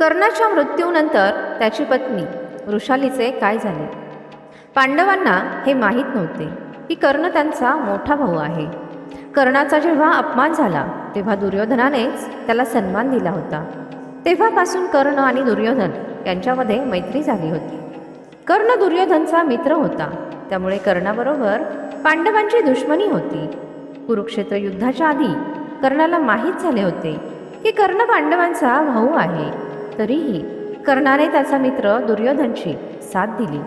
कर्णाच्या मृत्यूनंतर त्याची पत्नी वृषालीचे काय झाले? पांडवांना हे माहीत नव्हते. की कर्ण त्यांचा मोठा भाऊ आहे. कर्णाचा जेव्हा अपमान झाला तेव्हा दुर्योधनानेच त्याला सन्मान दिला होता. तेव्हापासून कर्ण आणि दुर्योधन यांच्यामध्ये मैत्री झाली होती. कर्ण दुर्योधनचा मित्र होता. त्यामुळे कर्णाबरोबर पांडवांची दुश्मनी होती. कुरुक्षेत्र युद्धाच्या आधी कर्णाला माहीत झाले होते की कर्ण पांडवांचा भाऊ आहे. तरीही कर्णाने त्याचा मित्र दुर्योधनची साथ दिली.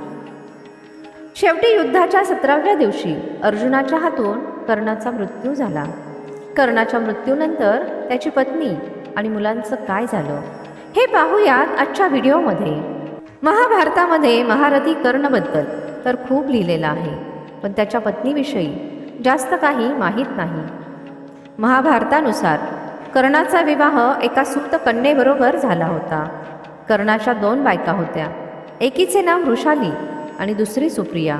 शेवटी युद्धाच्या सतराव्या दिवशी अर्जुनाच्या हातून कर्णाचा मृत्यू झाला. कर्णाच्या मृत्यूनंतर त्याची पत्नी आणि मुलांचं काय झालं? हे पाहूयात आजच्या व्हिडिओमध्ये. महाभारतामध्ये महारथी कर्णबद्दल तर खूप लिहिलेलं आहे पण त्याच्या पत्नीविषयी जास्त काही माहीत नाही. महाभारतानुसार कर्णाचा विवाह एका सुप्त कन्येबरोबर झाला होता. कर्णाच्या दोन बायका होत्या. एकीचे नाव वृषाली आणि दुसरी सुप्रिया.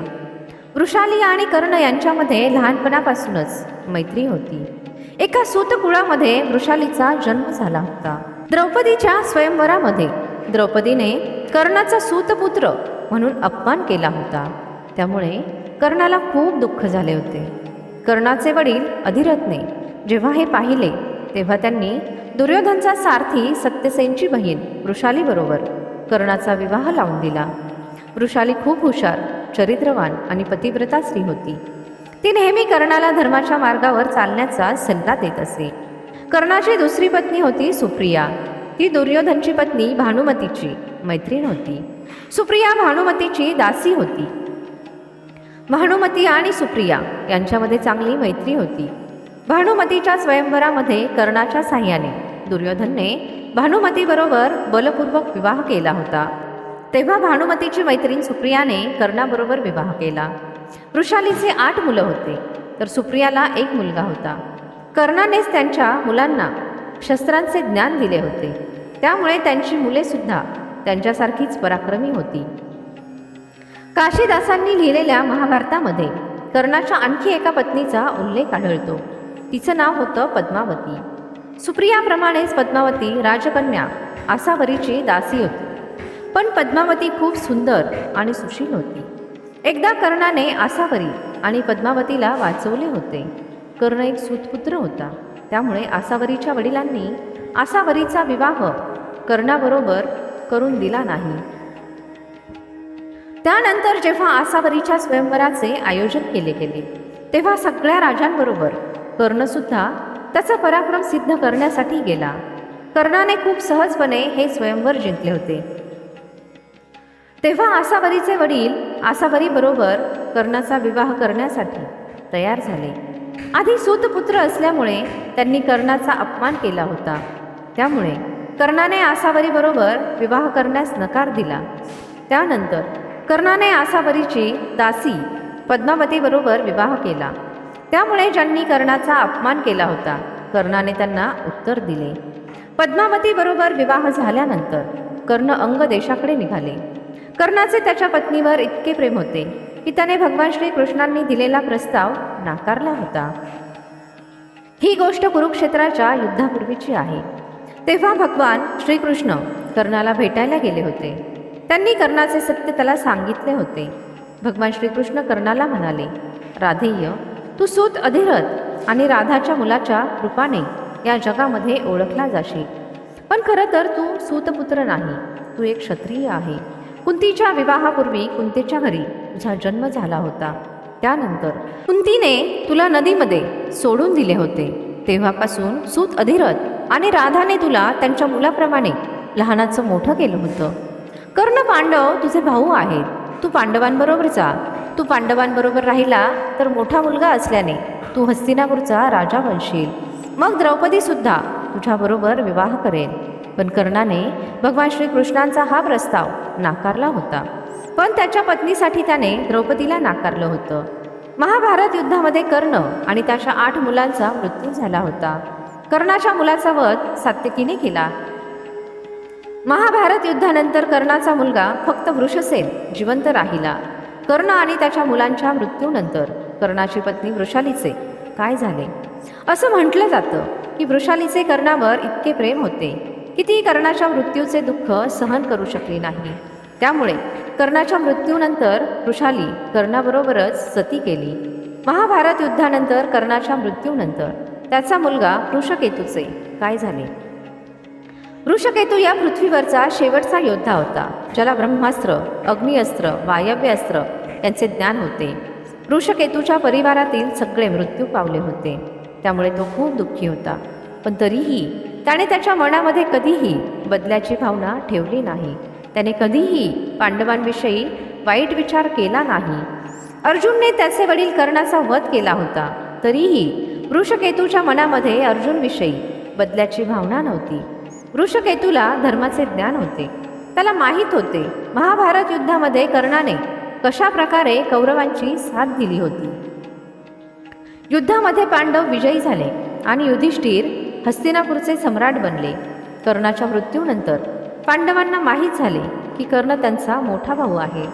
वृषाली आणि कर्ण यांच्यामध्ये लहानपणापासूनच मैत्री होती. एका सूतकुळामध्ये वृषालीचा जन्म झाला होता. द्रौपदीच्या स्वयंवरामध्ये द्रौपदीने कर्णाचा सूतपुत्र म्हणून अपमान केला होता. त्यामुळे कर्णाला खूप दुःख झाले होते. कर्णाचे वडील अधिरथने जेव्हा हे पाहिले तेव्हा त्यांनी दुर्योधनचा सारथी सत्यसेनची बहीण वृषालीबरोबर कर्णाचा विवाह लावून दिला. वृषाली खूप हुशार चरित्रवान आणि पतिव्रता स्त्री होती. ती नेहमी कर्णाला धर्माच्या मार्गावर चालण्याचा सल्ला देत असे. कर्णाची दुसरी पत्नी होती सुप्रिया. ती दुर्योधनची पत्नी भानुमतीची मैत्रीण होती. सुप्रिया भानुमतीची दासी होती. भानुमती आणि सुप्रिया यांच्यामध्ये चांगली मैत्री होती. भानुमतीच्या स्वयंवरामध्ये कर्णाच्या साह्याने. दुर्योधनने भानुमतीबरोबर बलपूर्वक विवाह केला होता. तेव्हा भानुमतीची मैत्रीण सुप्रियाने कर्णाबरोबर विवाह केला. वृषालीचे आठ मुलं होते तर सुप्रियाला एक मुलगा होता. कर्णानेच त्यांच्या मुलांना शस्त्रांचे ज्ञान दिले होते. त्यामुळे त्यांची मुलेसुद्धा त्यांच्यासारखीच पराक्रमी होती. काशीदासांनी लिहिलेल्या महाभारतामध्ये कर्णाच्या आणखी एका पत्नीचा उल्लेख आढळतो. तिचं नाव होतं पद्मावती. सुप्रियाप्रमाणेच पद्मावती राजकन्या आसावरीची दासी होती. पण पद्मावती खूप सुंदर आणि सुशील होती. एकदा कर्णाने आसावरी आणि पद्मावतीला वाचवले होते. कर्ण एक सुतपुत्र होता. त्यामुळे आसावरीच्या वडिलांनी आसावरीचा विवाह कर्णाबरोबर करून दिला नाही. त्यानंतर जेव्हा आसावरीच्या स्वयंवराचे आयोजन केले गेले तेव्हा सगळ्या राजांबरोबर कर्णसुद्धा त्याचा पराक्रम सिद्ध करण्यासाठी गेला. कर्णाने खूप सहजपणे हे स्वयंवर जिंकले होते. तेव्हा आसावरीचे वडील आसावरीबरोबर कर्णाचा विवाह करण्यासाठी तयार झाले. आधी सूतपुत्र असल्यामुळे त्यांनी कर्णाचा अपमान केला होता. त्यामुळे कर्णाने आसावरीबरोबर विवाह करण्यास नकार दिला. त्यानंतर कर्णाने आसावरीची दासी पद्मावतीबरोबर विवाह केला. त्यामुळे ज्यांनी कर्णाचा अपमान केला होता कर्णाने त्यांना उत्तर दिले. पद्मावतीबरोबर विवाह झाल्यानंतर कर्ण अंग देशाकडे निघाले. कर्णाचे त्याच्या पत्नीवर इतके प्रेम होते की त्याने भगवान श्रीकृष्णांनी दिलेला प्रस्ताव नाकारला होता. ही गोष्ट कुरुक्षेत्राच्या युद्धापूर्वीची आहे. तेव्हा भगवान श्रीकृष्ण कर्णाला भेटायला गेले होते. त्यांनी कर्णाचे सत्य त्याला सांगितले होते. भगवान श्रीकृष्ण कर्णाला म्हणाले राधेय तू सूत अधिरथ आणि राधाच्या मुलाच्या रूपाने या जगामध्ये ओळखला जाशील. पण खरं तर तू सूतपुत्र नाही. तू एक क्षत्रिय आहे. कुंतीच्या विवाहापूर्वी कुंतीच्या घरी तुझा जन्म झाला होता. त्यानंतर कुंतीने तुला नदीमध्ये सोडून दिले होते. तेव्हापासून सूत अधिरथ आणि राधाने तुला त्यांच्या मुलाप्रमाणे लहानाचं मोठं केलं होतं. कर्ण पांडव तुझे भाऊ आहेत. तू पांडवांबरोबर जा. तू पांडवांबरोबर राहिला तर मोठा मुलगा असल्याने तू हस्तिनापूरचा राजा बनशील. मग द्रौपदीसुद्धा तुझ्याबरोबर विवाह करेल. पण कर्णाने भगवान श्रीकृष्णांचा हा प्रस्ताव नाकारला होता. पण त्याच्या पत्नीसाठी त्याने द्रौपदीला नाकारलं होतं. महाभारत युद्धामध्ये कर्ण आणि त्याच्या आठ मुलांचा मृत्यू झाला होता. कर्णाच्या मुलाचा वध सात्यकीने केला. महाभारत युद्धानंतर कर्णाचा मुलगा फक्त वृषसेन जिवंत राहिला. कर्ण आणि त्याच्या मुलांच्या मृत्यूनंतर कर्णाची पत्नी वृषालीचे काय झाले? असं म्हटलं जातं की वृषालीचे कर्णावर इतके प्रेम होते की ती कर्णाच्या मृत्यूचे दुःख सहन करू शकली नाही. त्यामुळे कर्णाच्या मृत्यूनंतर वृषाली कर्णाबरोबरच सती केली. महाभारत युद्धानंतर कर्णाच्या मृत्यूनंतर त्याचा मुलगा वृषकेतूचे काय झाले? वृषकेतू या पृथ्वीवरचा शेवटचा योद्धा होता ज्याला ब्रह्मास्त्र अग्निअस्त्र वायव्यास्त्र यांचे ज्ञान होते. वृषकेतूच्या परिवारातील सगळे मृत्यू पावले होते. त्यामुळे तो खूप दुःखी होता. पण तरीही त्याने त्याच्या मनामध्ये कधीही बदल्याची भावना ठेवली नाही. त्याने कधीही पांडवांविषयी वाईट विचार केला नाही. अर्जुनने त्याचे वडील कर्णाचा वध केला होता. तरीही वृषकेतूच्या मनामध्ये अर्जुनविषयी बदल्याची भावना नव्हती. वृषकेतूला धर्माचे ज्ञान होते. त्याला माहीत होते महाभारत युद्धामध्ये कर्णाने कशा प्रकारे कौरवांची साथ दिली होती. युद्धामध्ये पांडव विजयी झाले आणि युधिष्ठिर हस्तिनापूरचे सम्राट बनले. कर्णाच्या मृत्यूनंतर पांडवांना माहीत झाले की कर्ण त्यांचा मोठा भाऊ आहे.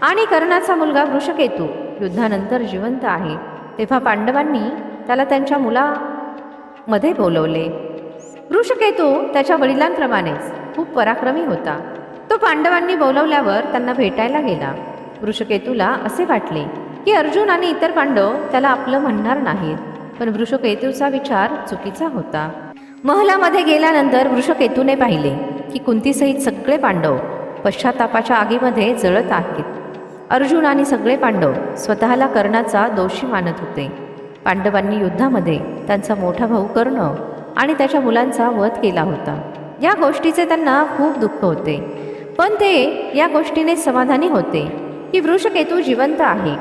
आणि कर्णाचा मुलगा वृषकेतू युद्धानंतर जिवंत आहे. तेव्हा पांडवांनी त्याला त्यांच्या मुलामध्ये बोलवले. वृषकेतू त्याच्या वडिलांप्रमाणेच खूप पराक्रमी होता. तो पांडवांनी बोलवल्यावर त्यांना भेटायला गेला. वृषकेतूला असे वाटले की अर्जुन आणि इतर पांडव त्याला आपलं म्हणणार नाहीत पण वृषकेतूचा विचार चुकीचा होता. महलामध्ये गेल्यानंतर वृषकेतूने पाहिले की कुंतीसहित सगळे पांडव पश्चातापाच्या आगीमध्ये जळत आहेत. अर्जुन आणि सगळे पांडव स्वतःला कर्णाचा दोषी मानत होते. पांडवांनी युद्धामध्ये त्यांचा मोठा भाऊ कर्ण आणि त्याच्या मुलांचा वध केला होता. या गोष्टीचे त्यांना खूप दुःख होते. पण ते या गोष्टीने समाधानी होते. की वृषकेतू जिवंत आहे.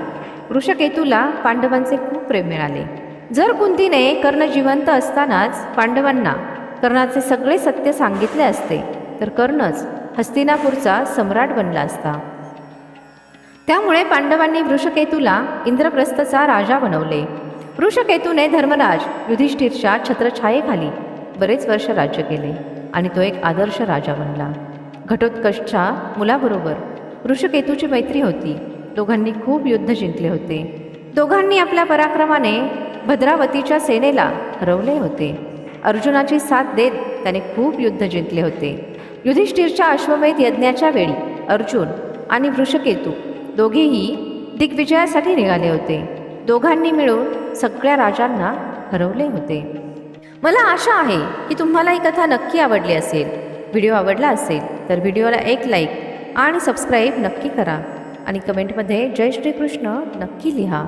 वृषकेतूला पांडवांचे खूप प्रेम मिळाले. जर कुंतीने कर्ण जिवंत असतानाच पांडवांना कर्णाचे सगळे सत्य सांगितले असते तर कर्णच हस्तिनापूरचा सम्राट बनला असता. त्यामुळे पांडवांनी वृषकेतूला इंद्रप्रस्थचा राजा बनवले. वृषकेतूने धर्मराज युधिष्ठिरच्या छत्रछायेखाली बरेच वर्ष राज्य केले आणि तो एक आदर्श राजा बनला. घटोत्कचच्या मुलाबरोबर वृषकेतूची मैत्री होती. दोघांनी खूप युद्ध जिंकले होते. दोघांनी आपल्या पराक्रमाने भद्रावतीच्या सेनेला हरवले होते. अर्जुनाची साथ देत त्याने खूप युद्ध जिंकले होते. युधिष्ठिरच्या अश्वमेध यज्ञाच्या वेळी अर्जुन आणि वृषकेतू दोघेही दिग्विजयासाठी निघाले होते. दोघांनी मिळून सगळ्या राजांना हरवले होते. मला आशा आहे की तुम्हाला ही कथा नक्की आवडली असेल. व्हिडिओ आवडला असेल तर व्हिडिओला एक लाईक आणि सबस्क्राईब नक्की करा. आणि कमेंटमध्ये जय श्रीकृष्ण नक्की लिहा.